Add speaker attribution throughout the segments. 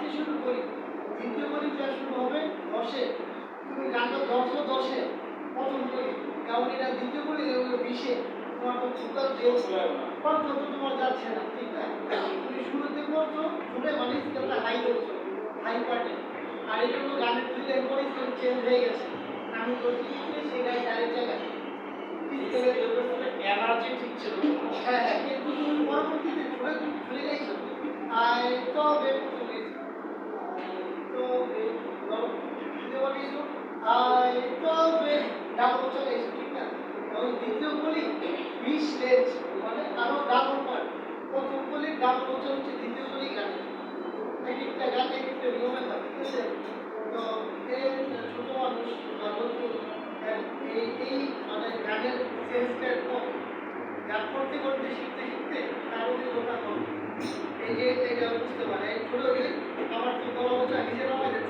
Speaker 1: দিয়ে শুরু করি। দ্বিতীয় কলিটা শুরু হবে দশে। তুমি গানটা দশ দশে প্রথম কলি কারণ এটা দ্বিতীয় কলি বিশে। তোমার তো সুতার যে কণ্ঠ তো তোমার যাচ্ছে না ঠিক না? তুমি শুরুতে করছ শুনে মানে স্কেলটা হাই করছ হাই পার্টে আর এই জন্য গানের দুই লাইন পরে চেঞ্জ হয়ে গেছে। আমি করছি সেটাই ডাইরেক্ট জায়গায়
Speaker 2: এনার্জি ঠিক ছিল।
Speaker 1: হ্যাঁ হ্যাঁ কিন্তু তুমি পরবর্তীতে ঘুরে ঘুরে গেছো। আয় তবে তুমি তবে বলো দ্বিতীয় বলি আয় তবে ডাবল চলে এসো, ঠিক না? এবং দ্বিতীয় বলি বিশ লেন্স মানে আরও ডাবল পার্ট প্রথম বলি ডাবল হচ্ছে হচ্ছে দ্বিতীয় বলি গানে এক একটা গান এক একটা নিয়মে হয়, ঠিক আছে? তো এই ছোট মানুষ বা নতুন এই এই মানে গানের সেন্সটা কম। গান করতে করতে শিখতে শিখতে তার দোকান হবে এই যে এটা বুঝতে পারে, এই ছোট আমার তো বড় হচ্ছে নিজের আমাদের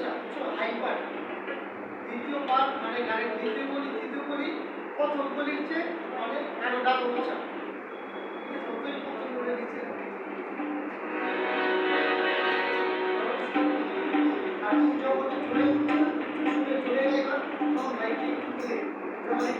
Speaker 1: তিনটা বড় চাপ বুঝছ হাই পার্ট দ্বিতীয় পার্ট মানে গানের দ্বিতীয় বলি তৃতীয় বলি প্রথম বলির চেয়ে অনেক ডাবল চাপ প্রথম বলে দিচ্ছে আর যখন চলে শুনে চলে গেলে তখন বাইকটি